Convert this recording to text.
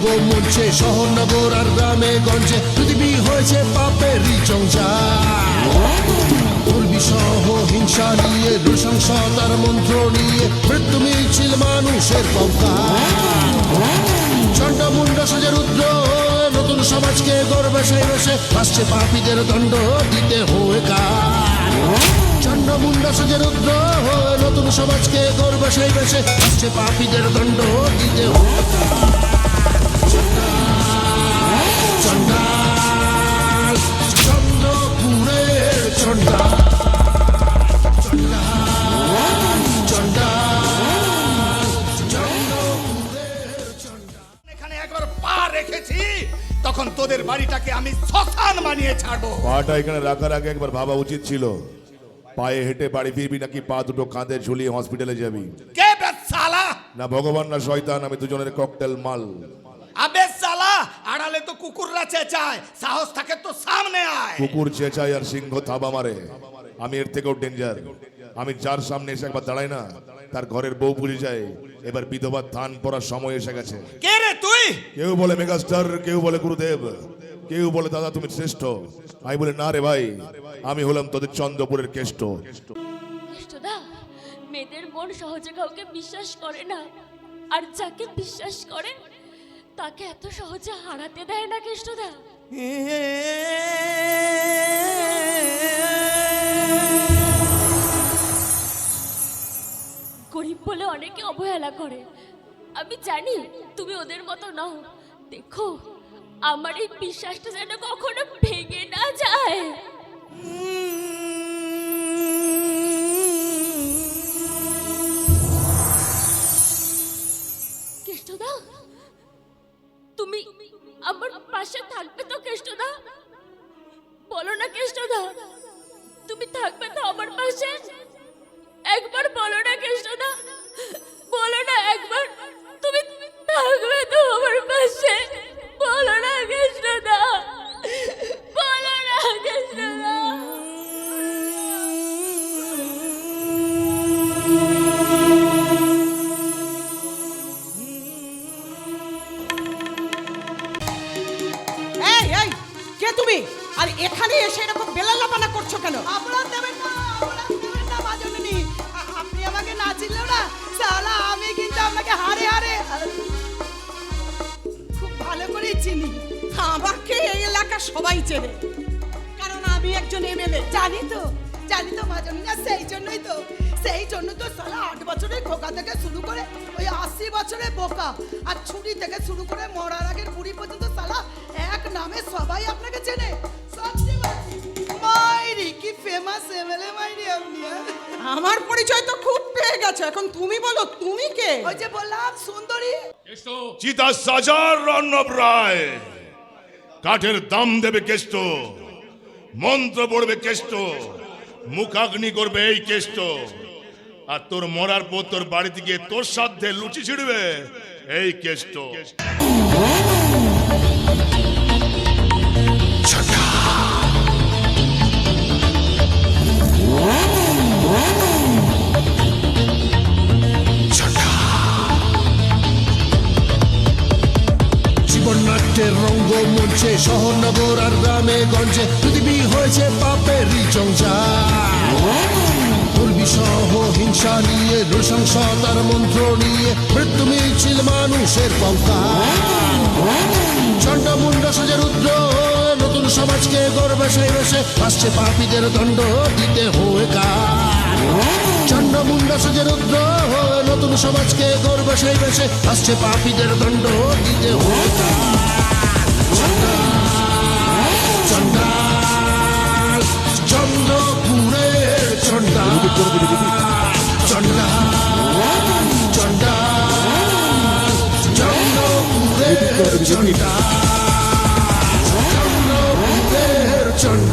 রঙ্গমঞ্চে শহরনগর আর গ্রামে গঞ্জে। পৃথিবী হয়েছে পাপেরই দুর্বিসহ হিংসা নিয়ে, নৃশংসতার মন্ত্র নিয়ে, মৃত্যু মিছিল মানুষের কঙ্কাল চন্ডমুন্ড সাজে রুদ্র, নতুন সমাজকে গর্বে সেই বসে আসছে পাপীদের দণ্ড দিতে হয়ে কার। চন্ডমুন্ড সাজে রুদ্র, নতুন সমাজকে গর্বে সেই বসে আসছে পাপীদের দণ্ড দিতে হয়ে তখন তোদের বাড়িটাকে আমি শ্মশান বানিয়ে ছাড়বো। পাটা এখানে রাখার আগে একবার ভাবা উচিত ছিল। পায়ে হেঁটে বাড়ি ফিরবি নাকি পা দুটো কাঁধে ঝুলিয়ে হসপিটালে যাবি? কে বে সালা না ভগবান না শয়তান আমি দুজনের ককটেল মাল। আবে সালা আড়ালে তো কুকুররা চেঁচায় সাহস থাকে তো সামনে আয়। কুকুর চেঁচায় আর সিংহ থাবা মারে। আমি এর থেকেও ডেঞ্জার আমি যার সামনে এসে একবার দাঁড়াই না তার ঘরের বউ পুড়ে যায়। এবার বিধবা ধান পড়ার সময় এসে গেছে। কে রে কেউ বলে মেগাস্টার কেউ বলে গুরুদেব কেউ বলে দাদা তুমি শ্রেষ্ঠ। আমি বলে না রে ভাই আমি হলাম তোদের চন্দ্রপুরের কেষ্ট। কেষ্টদা মেয়েদের মন সহজে কাউকে বিশ্বাস করে না। আর যাকে বিশ্বাস করে তাকে এত সহজে হারাতে দেয় না কেষ্টদা। গরিব বলে অনেকে অবহেলা করে আমি জানি তুমি ওদের মতো নও। দেখো, আমার এই বিশ্বাসটা যেন কখনো ভেঙে না যায়। কেষ্টদা, তুমি আমার পাশে থাকবে তো বলো না তুমি থাকবে তো আমার পাশে? একবার বলো না কেষ্টদা। এই কে তুমি? আর এখানে এসে এরকম বেলালাপানা করছ কেন? আপনার দেবেন না দেবেন না মাজননি আপনি আমাকে না চিনলেও না সালা আমি কিন্তু আপনাকে হারে হারে। খুব ভালো করেই চিনি। আমাকে এই এলাকা সবাই চেনে। কারণ আমি একজন এমএলএ। জানি তো জানি তো মাজননি না সেই জন্যই তো। সেই জন্য তো সালা আট বছরের খোকা থেকে শুরু করে ওই আশি বছরের বোকা। আর ছুরি থেকে শুরু করে মরার আগের বুড়ি পর্যন্ত সালা এক নামে সবাই আপনাকে চেনে। মাইরি। কি ফেমাস এমএলএ মাইরি আপনি হ্যাঁ? আমার পরিচয় তো খুব পেয়ে গেছো। এখন তুমি বলো তুমি কে? ওই যে বললাম সুন্দরী। চিতা সাজার রণব রায়। কাঠের দাম দেবে কেষ্ট। মন্ত্র পড়বে কেষ্ট। মুখাগ্নি করবে এই কেষ্ট। আর তোর মরার পর তোর বাড়িতে গিয়ে তোর সাধ্যে লুচি ছিড়বে এই কেষ্ট। জীবননাট্যের রঙ্গমঞ্চে শহরনগর আর গ্রামে গঞ্জে, পৃথিবী হয়েছে পাপেরই চংচার দুর্বিসহ হিংসা নিয়ে নৃশংসতার মন্ত্র নিয়ে, মৃত্যু মিছিল মানুষের কঙ্কাল চন্ডমুন্ড সাজে রুদ্র, নতুন সমাজকে গর্বে সেই বসে আসছে পাপীদের দণ্ড দিতে হয়ে কার। চন্ডমুন্ড সাজে রুদ্র, নতুন সমাজকে গর্বে সেই বসে আসছে পাপীদের দণ্ড দিতে হয়ে কার। চন্ডাল চন্দ্রপুরের চন্ডাল চন্ডাল চন্ডাল চন্দ্রপুরের চন্ডাল চন্দ্রপুরের চন্ডাল